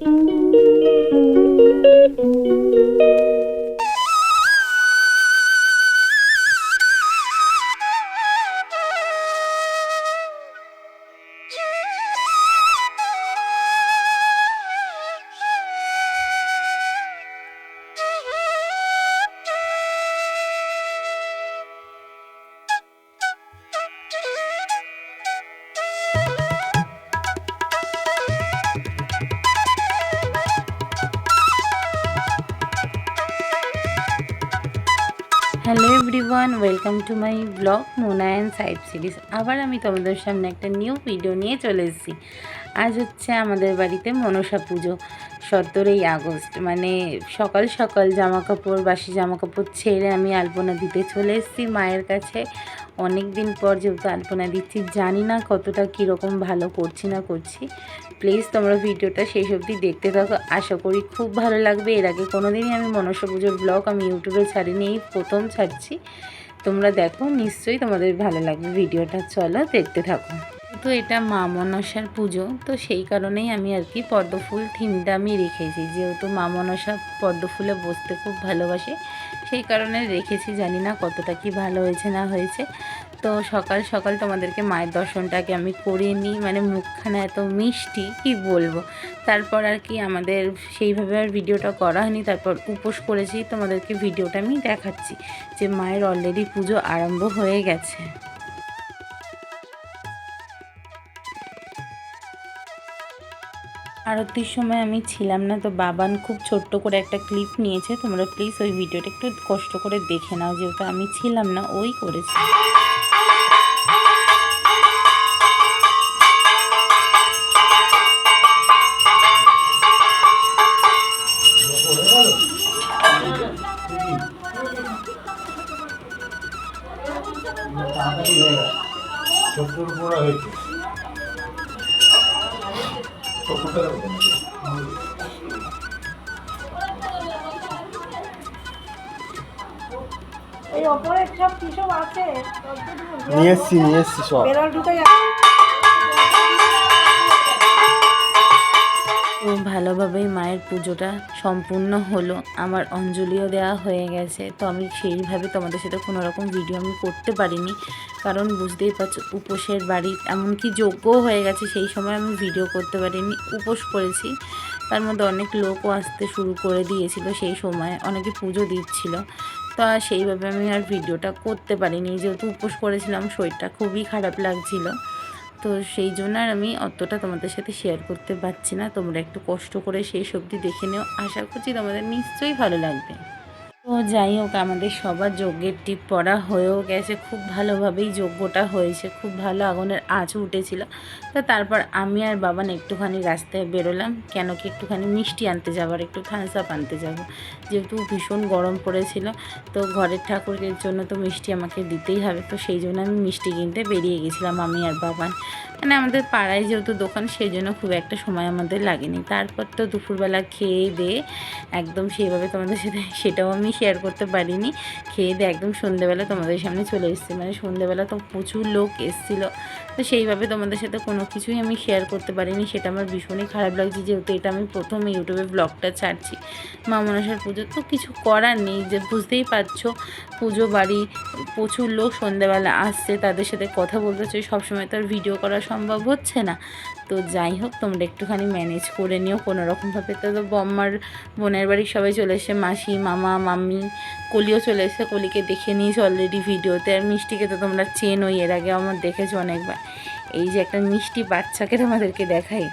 Música hello everyone, welcome to my blog Mona and side series. আবার আমি তোমাদের সামনে একটা নিউ ভিডিও নিয়ে চলে এসেছি। আজ হচ্ছে আমাদের বাড়িতে মনসা পুজো, সতেরোই আগস্ট। মানে সকাল সকাল জামাকাপড়, বাসি জামা কাপড় ছেড়ে আমি আলপনা দিতে চলে এসেছি মায়ের কাছে। অনেক দিন পর যেহেতু আলপনা দিচ্ছি, জানি না কতটা কীরকম ভালো করছি না করছি। প্লিজ তোমরা ভিডিওটা শেষ অবধি দেখতে থাকো। আশা করি খুব ভালো লাগবে। এর আগে কোনো দিনই আমি মনসা পুজোর ব্লগ আমি ইউটিউবে ছাড়িনি, এই প্রথম ছাড়ছি। তোমরা দেখো, নিশ্চয়ই তোমাদের ভালো লাগবে ভিডিওটা। চলো দেখতে থাকো। তো এটা মা মনসার পুজো, তো সেই কারণেই আমি আর কি পদ্মফুল থিমটা আমি রেখেছি। যেহেতু মা মনসা পদ্মফুলে বসতে খুব ভালোবাসে, সেই কারণে রেখেছি, জানি না কতটা কি ভালো হয়েছে, না হয়েছে। তো সকাল সকাল তোমাদেরকে মায়ের দর্শনটাকে আমি করে নিই মানে মুখখানা এত মিষ্টি, কি বলব? তারপর আর কি আমাদের সেইভাবে আর ভিডিওটা করা হয়নি, তারপর উপোস করেছি, তোমাদেরকে ভিডিওটা আমি দেখাচ্ছি যে মায়ের অলরেডি পুজো আরম্ভ হয়ে গেছে। আরতির সময় আমি ছিলাম না, তো বাবান খুব ছোট্ট করে একটা ক্লিপ নিয়েছে। তোমরা প্লিজ ওই ভিডিওটা একটু কষ্ট করে দেখে নাও, যেহেতু আমি ছিলাম না, ওই করেছি। হয়েছে। এই ওপরে সব কি সব আছে? নিয়ে এসছি নিয়ে এসছি সব। বেরল ঢুকে তো ভালোভাবেই মায়ের পুজোটা সম্পূর্ণ হলো। আমার অঞ্জলিও দেওয়া হয়ে গেছে। তো আমি সেইভাবে তোমাদের সাথে কোনো রকম ভিডিও আমি করতে পারিনি। কারণ বুঝতেই পারছ, উপোসের বাড়ি, এমনকি যোগ্যও হয়ে গেছে, সেই সময় আমি ভিডিও করতে পারিনি, উপোস করেছি। তার মধ্যে অনেক লোকও আসতে শুরু করে দিয়েছিল সেই সময়, অনেকে পুজো দিচ্ছিল। তো সেইভাবে আমি আর ভিডিওটা করতে পারিনি, যেহেতু উপোস করেছিলাম, শরীরটা খুবই খারাপ লাগছিল। তো সেই জন্য আর আমি অতটা তোমাদের সাথে শেয়ার করতে পারছি না, তোমরা একটু কষ্ট করে সেই সবজি দেখে নেও। আশা করছি তোমাদের নিশ্চয়ই ভালো লাগবে। তো যাই হোক, আমাদের সবার যজ্ঞের টিপ পড়া হয়েও গেছে। খুব ভালোভাবেই যজ্ঞটা হয়েছে, খুব ভালো আগুনের আঁচ উঠেছিল। তা তারপর আমি আর বাবান একটুখানি রাস্তায় বেরোলাম, কেন কি একটুখানি মিষ্টি আনতে যাবার একটু থামস আপ আনতে যাব। যেহেতু ভীষণ গরম পড়েছিল, তো ঘরের ঠাকুরের জন্য তো মিষ্টি আমাকে দিতেই হবে, তো সেই জন্য আমি মিষ্টি কিনতে বেরিয়ে গেছিলাম আমি আর বাবান। মানে আমাদের পাড়ায় যেহেতু দোকান, সেই জন্য খুব একটা সময় আমাদের লাগেনি। তারপর তো দুপুরবেলা খেয়ে দিয়ে একদম সেইভাবে তোমাদের সাথে, সেটাও আমি শেয়ার করতে পারিনি। খেয়ে দিয়ে একদম সন্ধেবেলা তোমাদের সামনে চলে এসেছি। মানে সন্ধেবেলা তো প্রচুর লোক এসেছিল। তো সেইভাবে তোমাদের সাথে কোনো কিছুই আমি শেয়ার করতে পারিনি। সেটা আমার ভীষণই খারাপ লাগছে। যেহেতু এটা আমি প্রথম ইউটিউবে ব্লগটা ছাড়ছি। মা মনসার পুজো তো কিছু করার নেই। যে বুঝতেই পারছ, পুজো বাড়ি প্রচুর লোক সন্ধ্যাবেলা আসছে, তাদের সাথে কথা বলতে চাই সবসময় তো আর ভিডিও করা সম্ভব হচ্ছে না। তো যাই হোক, তোমরা একটুখানি ম্যানেজ করে নিও। কোনো রকমভাবে তো তো বম্মার বোনের বাড়ির সবাই চলে এসে মাসি, মামা, মাম্মি, কলিও চলে এসে কলিকে দেখে নিয়েছে অলরেডি ভিডিওতে। আর মিষ্টিকে তো তোমরা চেনই, এর আগে আমার দেখেছ অনেকবার। এই যে একটা মিষ্টি বাচ্চাকে তোমাদেরকে দেখাই।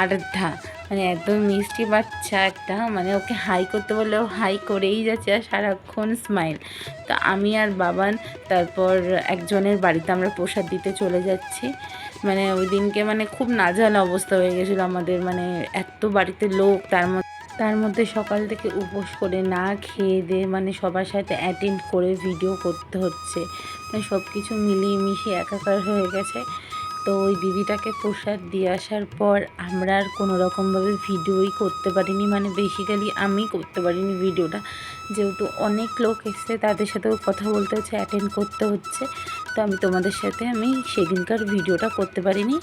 আড্ডা মানে একদম মিষ্টি বাচ্চা একটা মানে ওকে হাই করতে বললেও হাই করেই যাচ্ছে আর সারাক্ষণ স্মাইল তো আমি আর বাবান, তারপর একজনের বাড়িতে আমরা প্রসাদ দিতে চলে যাচ্ছি। মানে ওই দিনকে মানে খুব নাজাল অবস্থা হয়ে গেছিল আমাদের মানে এত বাড়িতে লোক, তার মধ্যে তার মধ্যে সকাল থেকে উপোস করে না খেয়ে দিয়ে মানে সবার সাথে অ্যাটেন্ড করে ভিডিও করতে হচ্ছে। মানে সব কিছু মিলিয়ে মিশিয়ে একাকার হয়ে গেছে। তো ওই দিদিটাকে প্রসাদ দিয়ে আসার পর আমরা আর কোনো রকমভাবে ভিডিওই করতে পারিনি। মানে বেসিক্যালি আমি করতে পারিনি ভিডিওটা যেহেতু অনেক লোক এসছে, তাদের সাথেও কথা বলতে হচ্ছে অ্যাটেন্ড করতে হচ্ছে। তো আমি তোমাদের সাথে আমি সেদিনকার ভিডিওটা করতে পারিনি।